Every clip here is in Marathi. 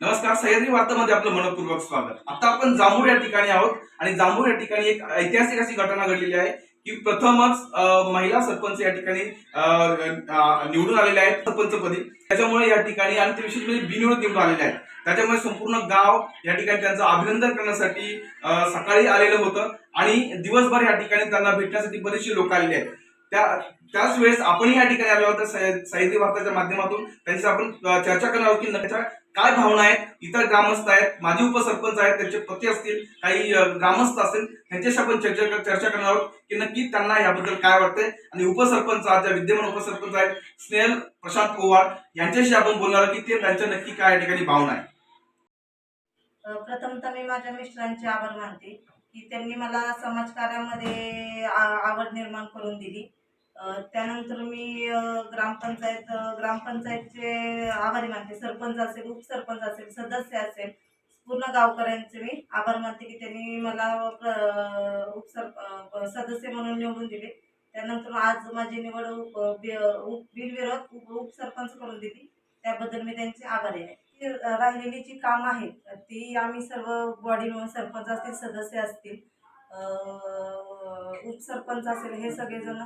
नमस्कार सह्याद्री वार्तामध्ये आपलं मनपूर्वक स्वागत. आता आपण जांभूर या ठिकाणी आहोत आणि जांभूर या ठिकाणी एक ऐतिहासिक अशी घटना घडलेली आहे की प्रथमच महिला सरपंच या ठिकाणी निवडून आलेल्या आहेत सरपंचपदी. त्याच्यामुळे या ठिकाणी आणि ते विशेष म्हणजे बिनविरोध निवडून आलेले आहेत. त्याच्यामुळे संपूर्ण गाव या ठिकाणी त्यांचं अभिनंदन करण्यासाठी सकाळी आलेलं होतं आणि दिवसभर या ठिकाणी त्यांना भेटण्यासाठी बरेचसे लोक आलेले आहेत. त्या त्याच वेळेस आपण या ठिकाणी आलो होतो सह्याद्री वार्ताच्या माध्यमातून त्यांची आपण चर्चा करणार आहोत की त्याच्या काय भावना आहेत? इतर ग्रामस्थ आहेत माजी उपसरपंच आहेत त्यांचे पती असतील काही ग्रामस्थ असतील त्यांच्याशी आपण चर्चा चर्चा करणार आहोत की नक्की त्यांना याबद्दल काय वाटतंय. आणि उपसरपंच आज ज्या विद्यमान उपसरपंच आहेत स्नेहल प्रशांत पोवार यांच्याशी आपण बोलणार आहोत की ते त्यांच्या नक्की काय या ठिकाणी भावना आहे प्रथमतः मी माझ्या मिस्टरांचे आभार मानते की त्यांनी मला समाजकार्यामध्ये आवड निर्माण करून दिली. त्यानंतर मी ग्रामपंचायत ग्रामपंचायतचे आभारी मानते. सरपंच असेल उपसरपंच असेल सदस्य असेल पूर्ण गावकऱ्यांचे मी आभार मानते की त्यांनी मला प्र- उपसर सदस्य म्हणून निवडून दिले. त्यानंतर आज माझी निवड उप बि- उप बिनविरोध उप उपसरपंच करून दिली. त्याबद्दल मी त्यांचे आभारी आहे. ती राहिलेली जी कामं आहेत ती आम्ही सर्व बॉडी सरपंच असतील सदस्य असतील उपसरपंच असेल हे सगळेजण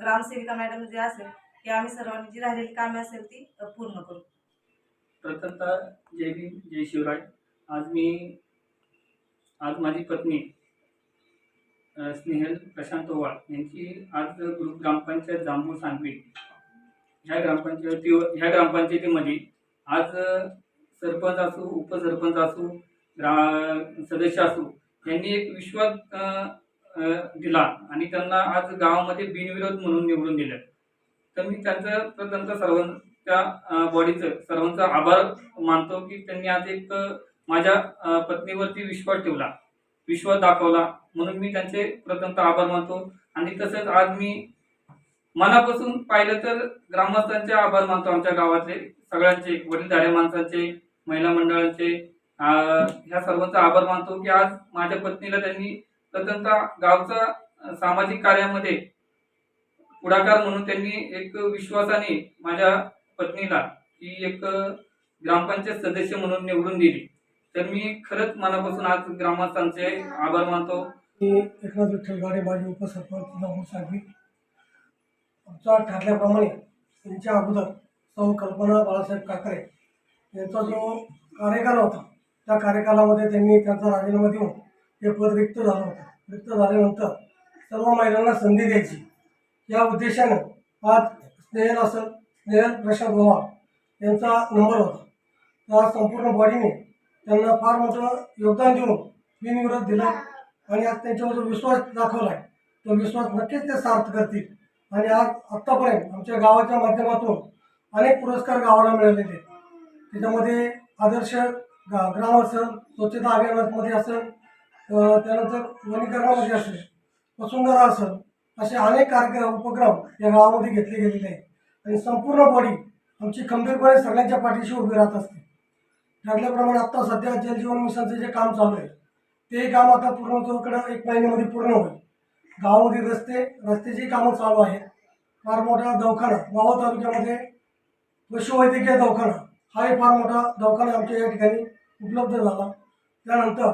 ग्रामसेविका मॅडम जे असेल की आम्ही सर्वांनी जी राहिलेली कामे असेल ती पूर्ण करू. प्रथमतः जय भीम जय शिवराय. आज मी आज माझी पत्नी स्नेहल प्रशांत ओवाळ यांची आज ग्रुप ग्रामपंचायत जांभूळ सांगवी ह्या ग्रामपंचायती ह्या ग्रामपंचायतीमध्ये आज सरपंच असू उपसरपंच असू ग्रा सदस्य असू यांनी एक विश्वास दिला आणि त्यांना आज गावामध्ये बिनविरोध म्हणून निवडून दिलं. तर मी त्यांचं प्रथमतः सर्वांच्या बॉडीचं सर्वांचा आभार मानतो की त्यांनी आज एक माझ्या पत्नीवरती विश्वास ठेवला विश्वास दाखवला. म्हणून मी त्यांचे प्रथमतः आभार मानतो. आणि तसंच आज मी मनापासून पाहिलं तर ग्रामस्थांचे आभार मानतो आमच्या गावातले सगळ्यांचे वडीलधाऱ्या माणसांचे महिला मंडळांचे ह्या सर्वांचा आभार मानतो की आज माझ्या पत्नीला त्यांनी प्रथमतः गावचा सामाजिक कार्यामध्ये पुढाकार म्हणून त्यांनी एक विश्वासाने माझ्या पत्नीला ही एक ग्रामपंचायत सदस्य म्हणून निवडून दिली. तर मी खरंच मनापासून आज ग्रामस्थांचे आभार मानतो. मी एकनाथ विठ्ठल गाडे माझे उपसरपंच जांभूळ सांगवी आमचा ठरल्याप्रमाणे त्यांच्या अगोदर सौ कल्पना बाळासाहेब काकरे यांचा जो कार्यकाल होता त्या कार्यकालामध्ये त्यांनी त्यांचा राजीनामा देऊन हे पद रिक्त झालं होतं. रिक्त झाल्यानंतर सर्व महिलांना संधी द्यायची. या उद्देशानं आज स्नेहल असेल स्नेहल प्रशांत गोवा यांचा नंबर होता. त्या संपूर्ण बॉडीने त्यांना फार मोठं योगदान देऊन बिनविरोध दिला आणि आज त्यांच्यावर जो विश्वास दाखवला आहे तो विश्वास नक्कीच ते सार्थ करतील. आणि आज आत्तापर्यंत आमच्या गावाच्या माध्यमातून अनेक पुरस्कार गावाला मिळालेले आहेत. त्याच्यामध्ये आदर्श ग्राम असेल स्वच्छता अभियानामध्ये असेल त्यानंतर वनीकरणामध्ये असेल वसुंधरा असेल असे अनेक कार्यक्रम उपक्रम या गावामध्ये घेतले गेलेले आहेत. आणि संपूर्ण बॉडी आमची खंबीरपणे सगळ्यांच्या पाठीशी उभी राहत असते. ठरल्याप्रमाणे आत्ता सध्या जलजीवन मिशनचं जे काम चालू आहे ते काम आता पूर्णत्वाकडं एक महिन्यामध्ये पूर्ण होईल. गावामध्ये रस्ते रस्त्याची कामं चालू आहेत. फार मोठा दवाखाना वावा तालुक्यामध्ये पशुवैद्यकीय दवाखाना हाही फार मोठा दवाखाना आमच्या या ठिकाणी उपलब्ध झाला. त्यानंतर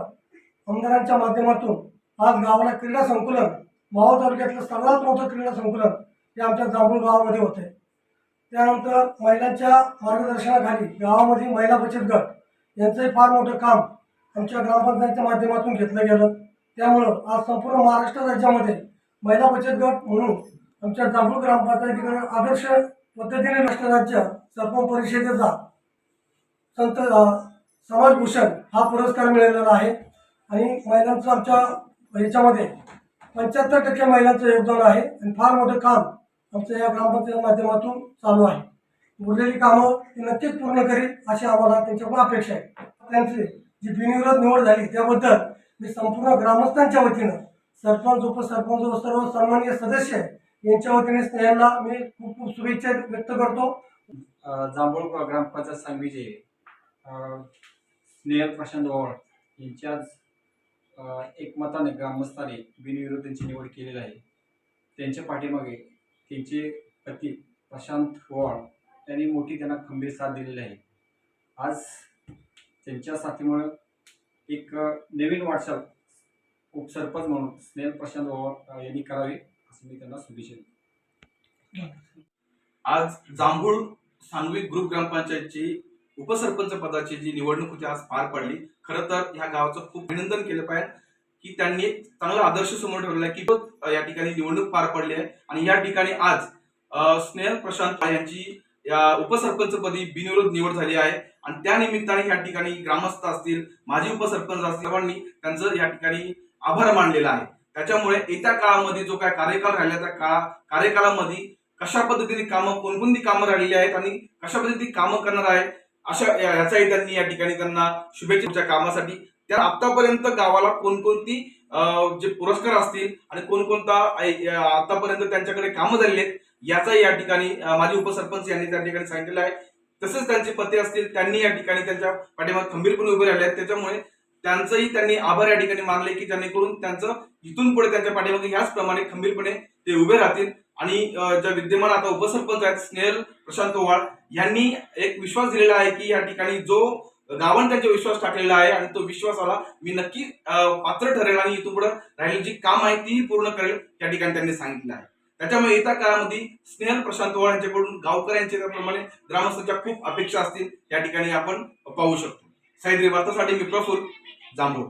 आमदारांच्या माध्यमातून आज गावाला क्रीडा संकुलन मावळ तालुक्यातलं सर्वात मोठं क्रीडा संकुलन हे आमच्या जांभूळ गावामध्ये होते त्यानंतर महिलांच्या मार्गदर्शनाखाली गावामध्ये महिला बचत गट यांचंही फार मोठं काम आमच्या ग्रामपंचायतच्या माध्यमातून घेतलं गेलं. त्यामुळं आज संपूर्ण महाराष्ट्र राज्यामध्ये महिला बचत गट म्हणून आमच्या जांभूळ ग्रामपंचायतीकडे आदर्श पद्धतीने नष्ट राज्य सरपंच परिषदेचा संत समाजभूषण हा पुरस्कार मिळालेला आहे. आणि महिलांचं आमच्या याच्यामध्ये पंच्याहत्तर टक्के महिलांचं योगदान आहे आणि फार मोठं काम आमचं या ग्रामपंचायत माध्यमातून चालू आहे. उरलेली कामं ती नक्कीच पूर्ण करील अशी आम्हाला त्यांच्याकडून अपेक्षा आहे. त्यांची जी बिनविरोध निवड झाली त्याबद्दल मी संपूर्ण ग्रामस्थांच्या वतीनं सरपंच उपसरपंच व सर्व सन्माननीय सदस्य यांच्या वतीने स्नेहाला मी खूप खूप शुभेच्छा व्यक्त करतो. जांभूळ ग्रामपंचायत सांगवीचे स्नेहल प्रशांत ओवाळ यांच्याच एकमताने ग्रामस्थाने बिनविरोध त्यांची निवड केलेली आहे त्यांच्या पाठीमागे त्यांचे पती प्रशांत ओवाळ त्यांनी मोठी त्यांना खंबीर साथ दिलेली आहे आज त्यांच्या साथीमुळं एक नवीन वाटचाल उपसरपंच म्हणून स्नेहल प्रशांत ओवाळ यांनी करावी असं मी त्यांना शुभेच्छा देतो. आज जांभूळ सांगवी ग्रुप ग्रामपंचायतची उपसरपंच पदाची जी निवडणूक होती आज पार पडली. खरं तर ह्या गावाचं खूप अभिनंदन केलं पाहिजे की त्यांनी एक चांगला आदर्श समोर ठेवलेला आहे की या ठिकाणी निवडणूक पार पडली आहे. आणि या ठिकाणी आज स्नेहल प्रशांत यांची या उपसरपंचपदी बिनविरोध निवड झाली आहे. आणि त्या निमित्ताने या ठिकाणी ग्रामस्थ असतील माजी उपसरपंच असतील सर्वांनी त्यांचं या ठिकाणी आभार मानलेला आहे. त्याच्यामुळे येत्या काळामध्ये जो काय कार्यकाळ राहिला त्या काळा कार्यकाळामध्ये कशा पद्धतीने कामं कोणकोणती कामं राहिलेली आहेत आणि कशा पद्धतीने कामं करणार आहे अशा याचाही त्यांनी या ठिकाणी त्यांना शुभेच्छा कामासाठी. त्या आतापर्यंत गावाला कोणकोणती जे पुरस्कार असतील आणि कोणकोणता आतापर्यंत त्यांच्याकडे कामं झालेली आहेत याचाही या ठिकाणी माजी उपसरपंच यांनी त्या ठिकाणी सांगितलेलं आहे. तसेच त्यांचे पती असतील त्यांनी या ठिकाणी त्यांच्या पाठीमागे खंबीरपणे उभे राहिले आहेत. त्याच्यामुळे त्यांचंही त्यांनी आभार या ठिकाणी मानले की जेणेकरून त्यांचं इथून पुढे त्यांच्या पाठीमागे याचप्रमाणे खंबीरपणे ते उभे राहतील. आणि ज्या विद्यमान आता उपसरपंच आहेत स्नेहल प्रशांत ओवाळ यांनी एक विश्वास दिलेला आहे की या ठिकाणी जो गावाने त्यांच्या विश्वास टाकलेला आहे आणि तो विश्वासाला मी नक्की पात्र ठरेल आणि इथून पुढे राहील जी काम आहे ती पूर्ण करेल या ठिकाणी त्यांनी सांगितलं आहे. त्याच्यामुळे येत्या काळामध्ये स्नेहल प्रशांत ओवाळ यांच्याकडून गावकऱ्यांच्या त्याप्रमाणे ग्रामस्थांच्या खूप अपेक्षा असतील या ठिकाणी आपण पाहू शकतो. साहित्य वार्तासाठी मी प्रफुल जांभूळ.